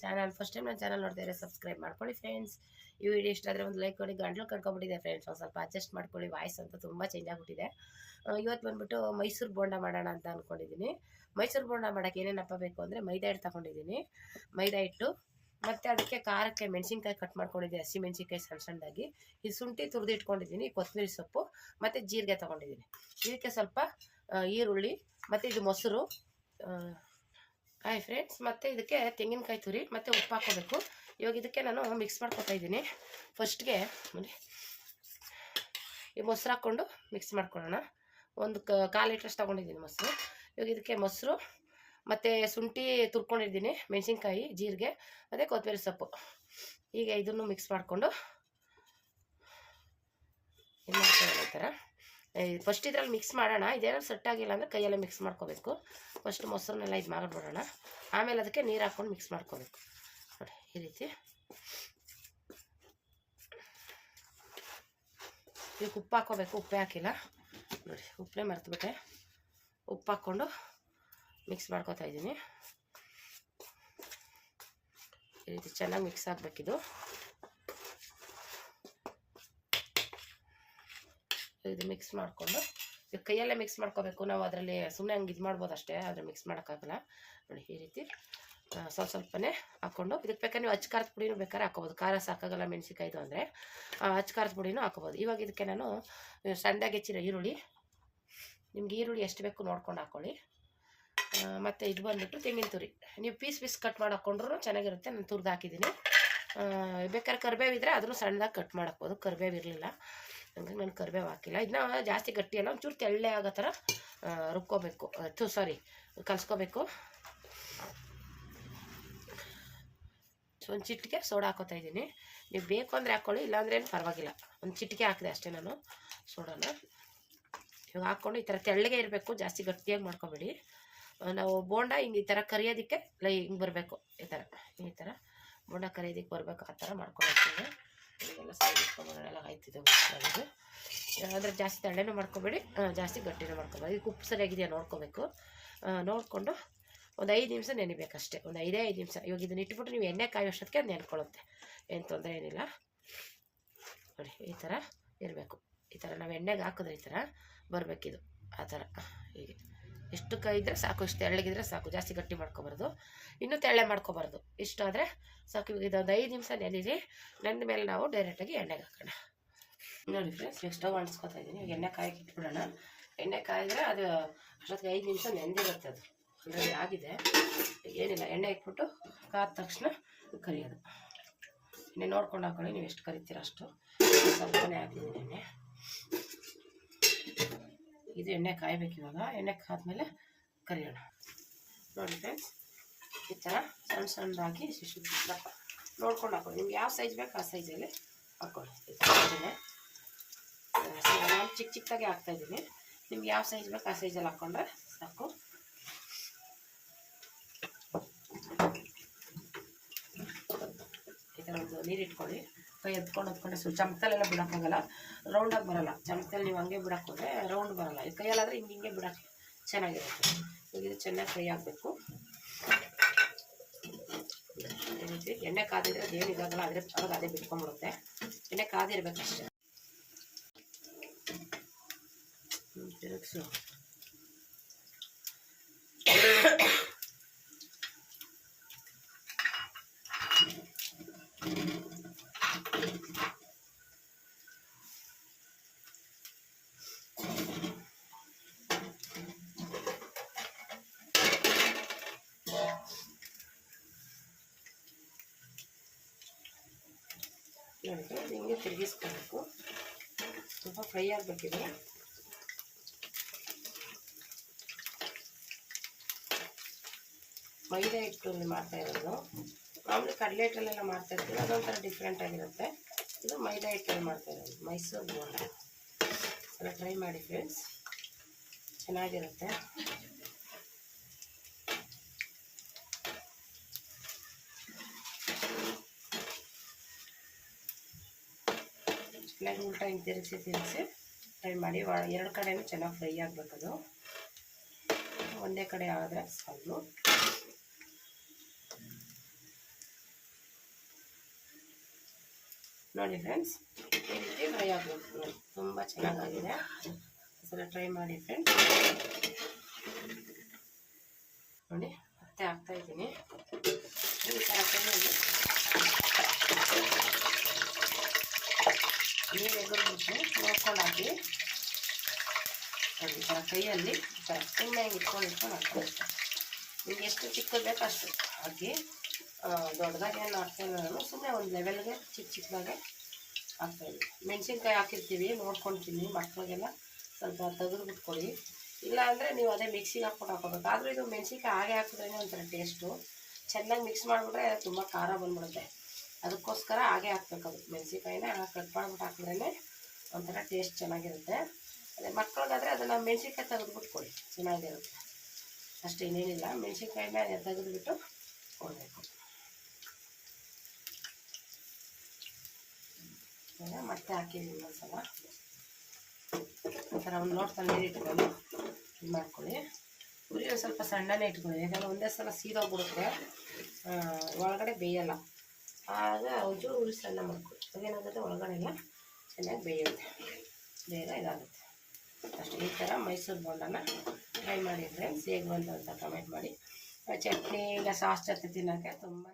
Channel first time ನನ್ನ channel ನೋಡ್ತಾ subscribe ಮಾಡ್ಕೊಳ್ಳಿ ಫ್ರೆಂಡ್ಸ್ ಈ ವಿಡಿಯೋ ಇಷ್ಟ ಆದರೆ ಒಂದು ಲೈಕ್ ಕೊಡಿ, ಗಂಟ್ಲು ಕಟ್ಕೊಂಡ್ಬಿಟ್ಟಿದೆ ಫ್ರೆಂಡ್ಸ್ ಒಂದು ಸ್ವಲ್ಪ ಅಡ್ಜಸ್ಟ್ ಮಾಡ್ಕೊಳ್ಳಿ. ವಾಯ್ಸ್ ಅಂತ ತುಂಬ ಚೇಂಜ್ ಆಗಿಬಿಟ್ಟಿದೆ. ಇವತ್ತು ಬಂದ್ಬಿಟ್ಟು ಮೈಸೂರು ಬೋಂಡ ಮಾಡೋಣ ಅಂತ ಅಂದ್ಕೊಂಡಿದ್ದೀನಿ ಮೈಸೂರು ಬೋಂಡ ಮಾಡೋಕ್ಕೆ ಏನೇನಪ್ಪ ಬೇಕು ಅಂದರೆ ಮೈದಾ ಹಿಟ್ಟು ತಗೊಂಡಿದ್ದೀನಿ ಮೈದಾ ಹಿಟ್ಟು ಮತ್ತು ಅದಕ್ಕೆ ಖಾರಕ್ಕೆ ಮೆಣಸಿನ್ಕಾಯಿ ಕಟ್ ಮಾಡ್ಕೊಂಡಿದ್ದೀನಿ, ಹಸಿ ಮೆಣಸಿನ್ಕಾಯಿ ಸಣ್ಣ ಸಣ್ಣದಾಗಿ. ಈ ಶುಂಠಿ ತುರಿದು ಇಟ್ಕೊಂಡಿದ್ದೀನಿ, ಕೊತ್ತಂಬರಿ ಸೊಪ್ಪು ಮತ್ತು ಜೀರಿಗೆ ತೊಗೊಂಡಿದ್ದೀನಿ. ಇದಕ್ಕೆ ಸ್ವಲ್ಪ ಈರುಳ್ಳಿ ಮತ್ತು ಇದು ಮೊಸರು ಹಾಯ್ ಫ್ರೆಂಡ್ಸ್ ಮತ್ತು ಇದಕ್ಕೆ ತೆಂಗಿನಕಾಯಿ ತುರಿ ಮತ್ತು ಉಪ್ಪು ಹಾಕೋಬೇಕು ಇವಾಗ ಇದಕ್ಕೆ ನಾನು ಮಿಕ್ಸ್ ಮಾಡ್ಕೊತಾ ಇದ್ದೀನಿ. ಫಸ್ಟ್ಗೆ ನೋಡಿ, ಈ ಮೊಸರು ಹಾಕ್ಕೊಂಡು ಮಿಕ್ಸ್ ಮಾಡ್ಕೊಳ್ಳೋಣ. ಒಂದು ಕಾಲು ಲೀಟ್ರಷ್ಟು ತೊಗೊಂಡಿದ್ದೀನಿ ಮೊಸರು. ಇವಾಗ ಇದಕ್ಕೆ ಮೊಸರು ಮತ್ತು ಶುಂಠಿ ತುರ್ಕೊಂಡಿದ್ದೀನಿ ಮೆಣಸಿನ್ಕಾಯಿ, ಜೀರಿಗೆ, ಮತ್ತು ಕೊತ್ತಂಬರಿ ಸೊಪ್ಪು. ಈಗ ಇದನ್ನು ಮಿಕ್ಸ್ ಮಾಡಿಕೊಂಡು ಥರ ಫಸ್ಟ್ ಇದ್ರಲ್ಲಿ ಮಿಕ್ಸ್ ಮಾಡೋಣ. ಇದೇನಾದ್ರು ಸೆಟ್ ಆಗಿಲ್ಲ ಅಂದರೆ ಕೈಯಲ್ಲೇ ಮಿಕ್ಸ್ ಮಾಡ್ಕೋಬೇಕು. ಫಸ್ಟ್ ಮೊಸರನ್ನೆಲ್ಲ ಇದು ಮಾಡಿಬಿಡೋಣ ಆಮೇಲೆ ಅದಕ್ಕೆ ನೀರು ಹಾಕ್ಕೊಂಡು ಮಿಕ್ಸ್ ಮಾಡ್ಕೋಬೇಕು. ನೋಡಿ, ಈ ರೀತಿ. ಈಗ ಉಪ್ಪು ಹಾಕೋಬೇಕು. ಉಪ್ಪೇ ಹಾಕಿಲ್ಲ. ನೋಡಿ, ಉಪ್ಪೇ ಮರೆತುಬಿಟ್ಟೆ. ಉಪ್ಪು ಹಾಕ್ಕೊಂಡು ಮಿಕ್ಸ್ ಮಾಡ್ಕೊತಾ ಇದ್ದೀನಿ. ಈ ರೀತಿ ಚೆನ್ನಾಗಿ ಮಿಕ್ಸ್ ಆಗಬೇಕಿದು ಇದು. ಮಿಕ್ಸ್ ಮಾಡಿಕೊಂಡು, ಇದು ಕೈಯಲ್ಲೇ ಮಿಕ್ಸ್ ಮಾಡ್ಕೋಬೇಕು. ನಾವು ಅದರಲ್ಲಿ ಸುಮ್ಮನೆ ಹಂಗೆ ಇದು ಮಾಡ್ಬೋದು ಅಷ್ಟೇ, ಆದರೆ ಮಿಕ್ಸ್ ಮಾಡೋಕ್ಕಾಗಲ್ಲ. ನೋಡಿ, ಈ ರೀತಿ ಸ್ವಲ್ಪ ಸ್ವಲ್ಪನೇ ಹಾಕ್ಕೊಂಡು ಇದಕ್ಕೆ ಬೇಕಾದ್ರೆ ನೀವು ಅಚ್ಚ ಖಾರದ ಪುಡಿನೂ ಬೇಕಾದ್ರೆ ಹಾಕೋಬೋದು ಖಾರ ಸಾಕಾಗಲ್ಲ ಮೆಣಸಿಕಾಯ್ದು ಅಂದರೆ. ಅಚ್ಚ ಖಾರದ ಪುಡಿನೂ ಹಾಕೋಬೋದು ಇವಾಗ ಇದಕ್ಕೆ ನಾನು ಸಣ್ಣದಾಗಿ ಹೆಚ್ಚಿರೋ ಈರುಳ್ಳಿ, ನಿಮ್ಗೆ ಈರುಳ್ಳಿ ಎಷ್ಟು ಬೇಕು ನೋಡ್ಕೊಂಡು ಹಾಕ್ಕೊಳ್ಳಿ ಮತ್ತು ಇದು ಬಂದುಬಿಟ್ಟು ತೆಂಗಿನ ತುರಿ. ನೀವು ಪೀಸ್ ಪೀಸ್ ಕಟ್ ಮಾಡಿ ಹಾಕ್ಕೊಂಡ್ರು ಚೆನ್ನಾಗಿರುತ್ತೆ, ನಾನು ತುರ್ದು ಹಾಕಿದ್ದೀನಿ. ಬೇಕಾದ್ರೆ ಕರಿಬೇವು ಇದ್ದರೆ ಅದನ್ನು ಸಣ್ಣದಾಗಿ ಕಟ್ ಮಾಡಾಕ್ಬೋದು ಕರಿಬೇವು ಇರಲಿಲ್ಲ. ಹಂಗಾಗಿ ನಾನು ಕರಿಬೇವು ಹಾಕಿಲ್ಲ. ಇದನ್ನ ಜಾಸ್ತಿ ಗಟ್ಟಿ ಅಲ್ಲ, ಒಂಚೂರು ತೆಳ್ಳೆ ಆಗೋ ಥರ ರುಬ್ಕೋಬೇಕು. ಅದು ಸಾರಿ ಕಲಿಸ್ಕೋಬೇಕು. ಒಂದು ಚಿಟಿಕೆ ಸೋಡಾ ಹಾಕೋತಾ ಇದ್ದೀನಿ. ನೀವು ಬೇಕು ಅಂದರೆ ಹಾಕ್ಕೊಳ್ಳಿ ಇಲ್ಲಾಂದ್ರೆ ಏನು ಪರವಾಗಿಲ್ಲ. ಒಂದು ಚಿಟಿಕೆ ಹಾಕಿದೆ ಅಷ್ಟೇ ನಾನು ಸೋಡಾನ. ಇವಾಗ ಹಾಕ್ಕೊಂಡು ಈ ಥರ ತೆಳ್ಳಗೆ ಇರಬೇಕು, ಜಾಸ್ತಿ ಗಟ್ಟಿಯಾಗಿ ಮಾಡ್ಕೊಬೇಡಿ. ನಾವು ಬೋಂಡ ಹಿಂಗೆ ಈ ಥರ ಕರಿಯೋದಕ್ಕೆ, ಲೈ ಹಿಂಗೆ ಬರಬೇಕು. ಈ ಥರ ಈ ಥರ ಬೋಂಡ ಕರಿಯೋದಕ್ಕೆ ಬರಬೇಕು, ಆ ಥರ ಮಾಡ್ಕೊಳ್ತೀನಿ ಎಲ್ಲ ಅಂದರೆ ಜಾಸ್ತಿ ತಣ್ಣೆನೂ ಮಾಡ್ಕೊಬೇಡಿ ಜಾಸ್ತಿ ಗಟ್ಟಿನೂ ಮಾಡ್ಕೊಬೇಡಿ. ಇದಕ್ಕೆ ಉಪ್ಪು ಸರಿಯಾಗಿದೆಯಾ ನೋಡ್ಕೋಬೇಕು. ನೋಡಿಕೊಂಡು ಒಂದು ಐದು ನಿಮಿಷ ನೆನಿಬೇಕಷ್ಟೇ. ಒಂದು ಐದೇ ಐದು ನಿಮಿಷ. ಇವಾಗ ಇದನ್ನ ಇಟ್ಬಿಟ್ಟು ನೀವು ಎಣ್ಣೆ ಕಾಯೋಷ್ಟೊತ್ತಿಗೆ ಅದು ನೆನ್ಕೊಳ್ಳುತ್ತೆ ಏನು ತೊಂದರೆ ಏನಿಲ್ಲ. ನೋಡಿ, ಈ ಥರ ಇರಬೇಕು. ಈ ಥರ ನಾವು ಎಣ್ಣೆಗೆ ಹಾಕಿದ್ರೆ ಈ ಥರ ಬರಬೇಕಿದು. ಆ ಥರ ಹೀಗೆ. ಎಷ್ಟು ಇದ್ದರೆ ಸಾಕು ಇಷ್ಟು ತೆಳ್ಳಗಿದ್ರೆ ಸಾಕು, ಜಾಸ್ತಿ ಗಟ್ಟಿ ಮಾಡ್ಕೊಬಾರ್ದು. ಇನ್ನೂ ತೆಳ್ಳೆ ಮಾಡ್ಕೊಬಾರ್ದು. ಇಷ್ಟು ಆದರೆ ಸಾಕು, ಇವಾಗ ಇದೊಂದು ಐದು ನಿಮಿಷ ನೆನೆದಿ ನೆಂದ ಮೇಲೆ ನಾವು ಡೈರೆಕ್ಟಾಗಿ ಎಣ್ಣೆಗೆ ಹಾಕೋಣ. ನೋಡಿ ಫ್ರೆಂಡ್ಸ್ ಈಗ ಸ್ಟವ್ ಅಣಿಸ್ಕೊತಾ ಇದ್ದೀನಿ ಎಣ್ಣೆ ಕಾಯಕ್ಕೆ ಇಟ್ಬಿಡೋಣ. ಎಣ್ಣೆ ಕಾಯಿದ್ರೆ ಅದು ಅಷ್ಟೊತ್ತಿಗೆ ಐದು ನಿಮಿಷ ನೆಂದಿರುತ್ತೆ ಅದು. ಆಲ್ರೆಡಿ ಆಗಿದೆ. ಏನಿಲ್ಲ, ಎಣ್ಣೆ ಇಟ್ಬಿಟ್ಟು ಕಾದ ತಕ್ಷಣ ಕರಿಯೋದು. ಎಣ್ಣೆ ನೋಡ್ಕೊಂಡು ಹಾಕೊಳ್ಳಿ, ನೀವು ಎಷ್ಟು ಕರಿತೀರ ಅಷ್ಟು. ಸ್ವಲ್ಪನೇ ಹಾಕಿದ್ದೀನಿ ಎಣ್ಣೆ. ಇದು ಎಣ್ಣೆ ಕಾಯಬೇಕು ಇವಾಗ. ಎಣ್ಣೆ ಕಾದ್ಮೇಲೆ ಕರಿಯೋಣ. ನೋಡಿ ಫ್ರೆಂಡ್ಸ್ ಈ ಥರ ಸಣ್ಣ ಸಣ್ಣದಾಗಿ ಶಿಶು ದಪ್ಪ ನೋಡ್ಕೊಂಡು ಹಾಕೊಳ್ಳಿ. ನಿಮ್ಗೆ ಯಾವ ಸೈಜ್ ಬೇಕು ಆ ಸೈಜಲ್ಲಿ ಹಾಕ್ಕೊಳ್ಳಿ ನಾನು ಚಿಕ್ಕ ಚಿಕ್ಕದಾಗಿ ಹಾಕ್ತಾಯಿದ್ದೀನಿ ನಿಮ್ಗೆ ಯಾವ ಸೈಜ್ ಬೇಕು ಆ ಸೈಜಲ್ಲಿ ಹಾಕ್ಕೊಂಡ್ರೆ ಸಾಕು. ಈ ಥರ ಒಂದು ನೀರು ಇಟ್ಕೊಳ್ಳಿ. ಕೈ ಎತ್ಕೊಂಡು ಎತ್ಕೊಂಡು ಸ್ವಲ್ಪ ಚಮಚಲೆಲ್ಲ ಬಿಡೋಕ್ಕಾಗಲ್ಲ ರೌಂಡಾಗಿ ಬರಲ್ಲ. ಚಮಚಲ್ಲಿ ನೀವು ಹಂಗೆ ಬಿಡೋಕ್ಕೋದ್ರೆ ರೌಂಡ್ ಬರಲ್ಲ. ಇದು ಕೈಯಲ್ಲಾದರೆ ಹಿಂಗೆ ಹಿಂಗೆ ಬಿಡೋಕ್ಕೆ ಚೆನ್ನಾಗಿರುತ್ತೆ. ಇದು ಚೆನ್ನಾಗಿ ಫ್ರೈ ಆಗಬೇಕು. ಎಣ್ಣೆ ಕಾದಿದ್ರೆ ಅದೇನು ಇದಾಗಲ್ಲ ಅದ್ರ ಅವಾಗ ಅದೇ ಬಿಟ್ಕೊಂಡ್ಬಿಡುತ್ತೆ. ಎಣ್ಣೆ ಕಾದಿರ್ಬೇಕಷ್ಟೇ. ತಿರುಗ್ಸು. ಇದು ಹಿಂಗೆ ತಿರುಗಿಸ್ಕೊಬೇಕು ಸ್ವಲ್ಪ ಫ್ರೈ ಆಗಬೇಕಿದೆ ಮೈದಾ ಹಿಟ್ಟಲ್ಲಿ ಮಾಡ್ತಾ ಇರೋದು ಮಾಮೂಲಿ ಕಡಲೆ ಹಿಟ್ಟಲ್ಲೆಲ್ಲ ಮಾಡ್ತಾ ಇರ್ತೀವಿ ಅದೊಂಥರ ಡಿಫ್ರೆಂಟ್ ಆಗಿರುತ್ತೆ ಇದು ಮೈದಾ ಹಿಟ್ಟಲ್ಲಿ ಮಾಡ್ತಾ ಇರೋದು ಮೈಸೂರು ಬೋಂಡ ಎಲ್ಲ ಟ್ರೈ ಮಾಡಿ ಫ್ರೆಂಡ್ಸ್ ಚೆನ್ನಾಗಿರುತ್ತೆ. ಚೆನ್ನಾಗಿ ಉಲ್ಟಾ ಹಿಂಗೆ ತಿರುಗಿಸಿ ತಿರುಗಿಸಿ ಫ್ರೈ ಮಾಡಿ ಎರಡು ಕಡೆನೂ ಚೆನ್ನಾಗಿ ಫ್ರೈ ಆಗಬೇಕದು ಒಂದೇ ಕಡೆ ಆದರೆ ಸಾಲು ನೋಡಿ ಫ್ರೆಂಡ್ಸ್ ಈ ರೀತಿ ಫ್ರೈ ಆಗಬೇಕು ತುಂಬ ಚೆನ್ನಾಗಾಗಿದೆ. ಸಲ ಟ್ರೈ ಮಾಡಿ ಫ್ರೆಂಡ್ಸ್ ನೋಡಿ, ಮತ್ತೆ ಹಾಕ್ತಾಯಿದ್ದೀನಿ ಈ ಥರ ಎಗರ್ಬಿಟ್ಟು ನೋಡ್ಕೊಂಡು ಹಾಕಿ ನೋಡಿ ಈ ಥರ ಕೈಯಲ್ಲಿ ಈ ಥರ ಹಿಂಗೆ ಇಟ್ಕೊಂಡು ಇಟ್ಕೊಂಡು ನಿಮ್ಗೆ ಎಷ್ಟು ಚಿಕ್ಕದು ಬೇಕು ಅಷ್ಟು ಹಾಕಿ ದೊಡ್ಡದಾಗಿ ಏನು ಹಾಕ್ತೇನೆ ನಾನು ಸುಮ್ಮನೆ ಒಂದು ಲೆವೆಲ್ಗೆ ಚಿಕ್ಕ ಚಿಕ್ಕದಾಗೆ ಹಾಕ್ತಾಯಿದ್ವಿ ಮೆಣಸಿನ್ಕಾಯಿ ಹಾಕಿರ್ತೀವಿ ನೋಡ್ಕೊಳ್ತೀನಿ ಮಕ್ಕಳಿಗೆಲ್ಲ ಸ್ವಲ್ಪ ತೆಗೆದು ಬಿಟ್ಕೊಳ್ಳಿ. ಇಲ್ಲ ಅಂದರೆ ನೀವು ಅದೇ ಮಿಕ್ಸಿಗೆ ಹಾಕ್ಕೊಂಡು ಹಾಕೋಬೇಕು ಆದರೂ ಇದು ಮೆಣಸಿನ್ಕಾಯಿ ಹಾಗೆ ಹಾಕಿದ್ರೇ ಒಂಥರ ಟೇಸ್ಟು ಚೆನ್ನಾಗಿ ಮಿಕ್ಸ್ ಮಾಡಿಬಿಟ್ರೆ ತುಂಬ ಖಾರ ಬಂದ್ಬಿಡುತ್ತೆ. ಅದಕ್ಕೋಸ್ಕರ ಹಾಗೆ ಹಾಕ್ಬೇಕು ಅದು. ಮೆಣಸಿನ್ಕಾಯಿನ ಕಟ್ ಮಾಡಿಬಿಟ್ಟು ಹಾಕಿದ್ರೇ ಒಂಥರ ಟೇಸ್ಟ್ ಚೆನ್ನಾಗಿರುತ್ತೆ. ಅದೇ ಮಕ್ಕಳಿಗಾದರೆ ಅದನ್ನು ಮೆಣಸಿನ್ಕಾಯಿ ತೆಗೆದ್ಬಿಟ್ಟು ಕೊಡಿ ಚೆನ್ನಾಗಿರುತ್ತೆ. ಅಷ್ಟು, ಇನ್ನೇನಿಲ್ಲ. ಮೆಣಸಿನ್ಕಾಯಿನ ತೆಗೆದುಬಿಟ್ಟು ಕೊಡಬೇಕು. ಮತ್ತೆ ಹಾಕಿದ್ದೀನಿ ಇನ್ನೊಂದ್ಸಲ ಸಲ. ಥರ ಒಂದು ನೋಡ್ತಾ ನೀರು ಇಟ್ಕೊಂಡು ಇದು ಮಾಡ್ಕೊಳ್ಳಿ. ಒಂದು ಸ್ವಲ್ಪ ಸಣ್ಣನೇ ಇಟ್ಕೊಳ್ಳಿ. ಯಾಕಂದರೆ ಒಂದೇ ಸಲ ಸೀದೋಗ್ಬಿಡುತ್ತೆ. ಒಳಗಡೆ ಬೇಯಲ್ಲ. ಆಗ ಒಂಚೂರು ಉರಿ ಸಣ್ಣ ಮಾಡ್ಕೊಳ್ಳಿ. ಅದೇನಾಗುತ್ತೆ? ಒಳಗಡೆ ಎಲ್ಲ ಚೆನ್ನಾಗಿ ಬೇಯುತ್ತೆ. ಬೇಗ ಇದಾಗುತ್ತೆ. ಅಷ್ಟು, ಈ ಥರ ಮೈಸೂರು ಬೋಂಡನ ಟ್ರೈ ಮಾಡಿ ಫ್ರೆಂಡ್ಸ್ ಹೇಗೆ ಬಂತು ಅಂತ ಕಮೆಂಟ್ ಮಾಡಿ. ಚಟ್ನಿ ಇಲ್ಲ ಸಾಸ್ ಜೊತೆ ತಿನ್ನೋಕ್ಕೆ ತುಂಬ